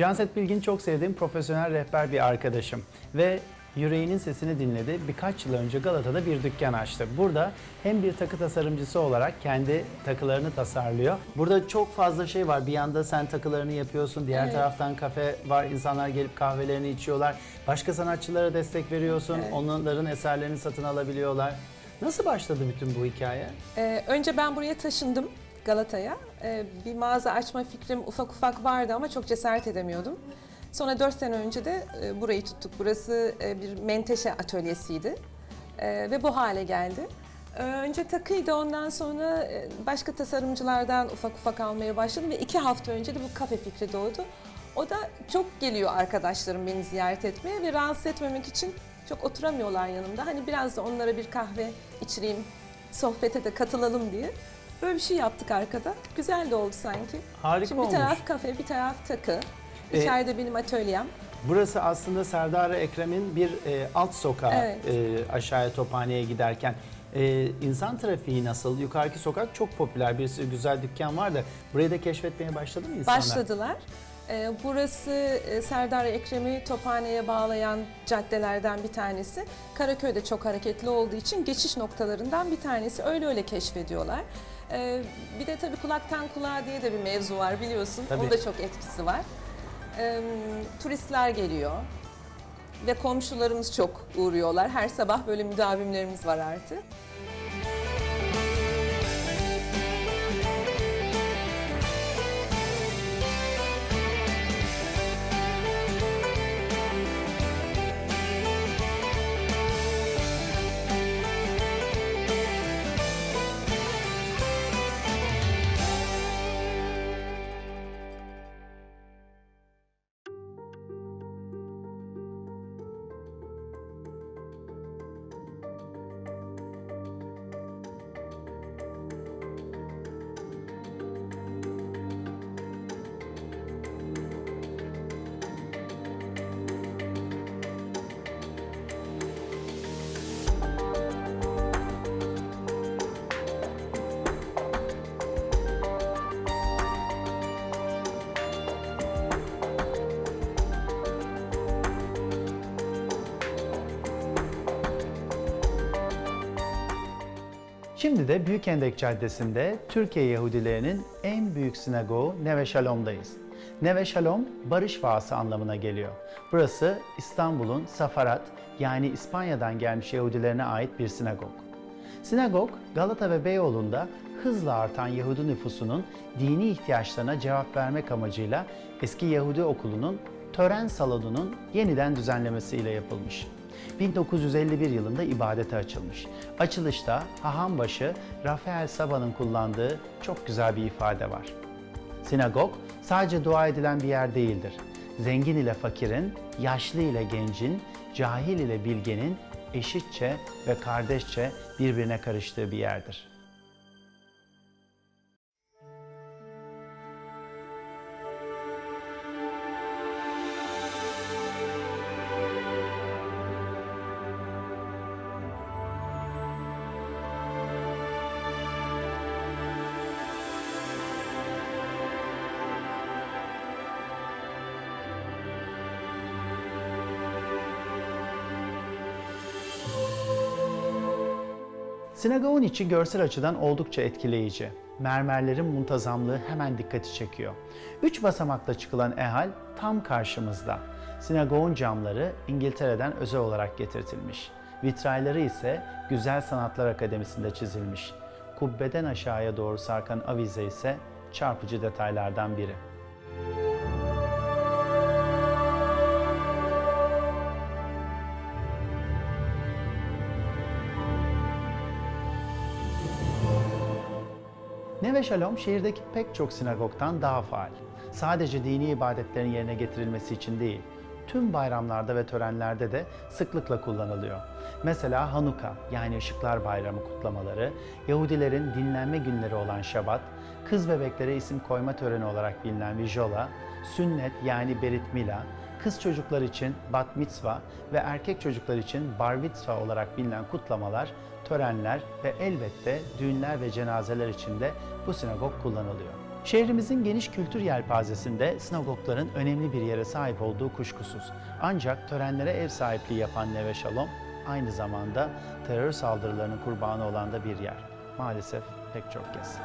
Janset Bilgin çok sevdiğim profesyonel rehber bir arkadaşım ve yüreğinin sesini dinledi. Birkaç yıl önce Galata'da bir dükkan açtı. Burada hem bir takı tasarımcısı olarak kendi takılarını tasarlıyor. Burada çok fazla şey var. Bir yanda sen takılarını yapıyorsun. Diğer Evet. taraftan kafe var. İnsanlar gelip kahvelerini içiyorlar. Başka sanatçılara destek veriyorsun. Evet. Onların eserlerini satın alabiliyorlar. Nasıl başladı bütün bu hikaye? Ee, önce ben buraya taşındım Galata'ya. Ee, bir mağaza açma fikrim ufak ufak vardı ama çok cesaret edemiyordum. Sonra 4 sene önce de e, burayı tuttuk. Burası e, bir menteşe atölyesiydi E, ve bu hale geldi. Ee, Önce takıydı ondan sonra e, başka tasarımcılardan ufak ufak almaya başladım ve iki hafta önce de bu kafe fikri doğdu. O da çok geliyor arkadaşlarım beni ziyaret etmeye ve rahatsız etmemek için çok oturamıyorlar yanımda. Hani biraz da onlara bir kahve içireyim, sohbete de katılalım diye. Böyle bir şey yaptık arkada. Güzel de oldu sanki. Harika Şimdi bir olmuş. taraf kafe, bir taraf takı. Ee, İçeride benim atölyem. Burası aslında Serdar Ekrem'in bir e, alt sokağı Evet. e, aşağıya Tophane'ye giderken. E, insan trafiği nasıl? Yukarıki sokak çok popüler bir sürü güzel dükkan var da burayı da keşfetmeye başladı mı insanlar? Başladılar. Ee, Burası e, Serdar Ekrem'i Tophane'ye bağlayan caddelerden bir tanesi. Karaköy'de çok hareketli olduğu için geçiş noktalarından bir tanesi. Öyle öyle keşfediyorlar. Ee, Bir de tabii kulaktan kulağa diye de bir mevzu var biliyorsun. Tabii. Onun da çok etkisi var. Ee, Turistler geliyor ve komşularımız çok uğruyorlar. Her sabah böyle müdavimlerimiz var artık. Şimdi de Büyükendek Caddesi'nde Türkiye Yahudilerinin en büyük sinagogu Neve Shalom'dayız. Neve Shalom, barış vaası anlamına geliyor. Burası İstanbul'un Safarat yani İspanya'dan gelmiş Yahudilerine ait bir sinagog. Sinagog, Galata ve Beyoğlu'nda hızla artan Yahudi nüfusunun dini ihtiyaçlarına cevap vermek amacıyla eski Yahudi okulunun tören salonunun yeniden düzenlemesiyle yapılmış. 1951 yılında ibadete açılmış. Açılışta hahambaşı Rafael Saba'nın kullandığı çok güzel bir ifade var. Sinagog sadece dua edilen bir yer değildir. Zengin ile fakirin, yaşlı ile gencin, cahil ile bilgenin eşitçe ve kardeşçe birbirine karıştığı bir yerdir. Sinagogun içi görsel açıdan oldukça etkileyici. Mermerlerin muntazamlığı hemen dikkati çekiyor. Üç basamakla çıkılan ehal tam karşımızda. Sinagogun camları İngiltere'den özel olarak getirtilmiş. Vitrayları ise Güzel Sanatlar Akademisi'nde çizilmiş. Kubbeden aşağıya doğru sarkan avize ise çarpıcı detaylardan biri. Neve Shalom şehirdeki pek çok sinagogdan daha faal. Sadece dini ibadetlerin yerine getirilmesi için değil, tüm bayramlarda ve törenlerde de sıklıkla kullanılıyor. Mesela Hanuka yani Işıklar Bayramı kutlamaları, Yahudilerin dinlenme günleri olan Şabat, kız bebeklere isim koyma töreni olarak bilinen Vijola, sünnet yani Berit Mila, kız çocuklar için Bat Mitzva ve erkek çocuklar için Bar Mitzva olarak bilinen kutlamalar, törenler ve elbette düğünler ve cenazeler için de bu sinagog kullanılıyor. Şehrimizin geniş kültür yelpazesinde sinagogların önemli bir yere sahip olduğu kuşkusuz. Ancak törenlere ev sahipliği yapan Neve Shalom aynı zamanda terör saldırılarının kurbanı olan da bir yer. Maalesef pek çok kez.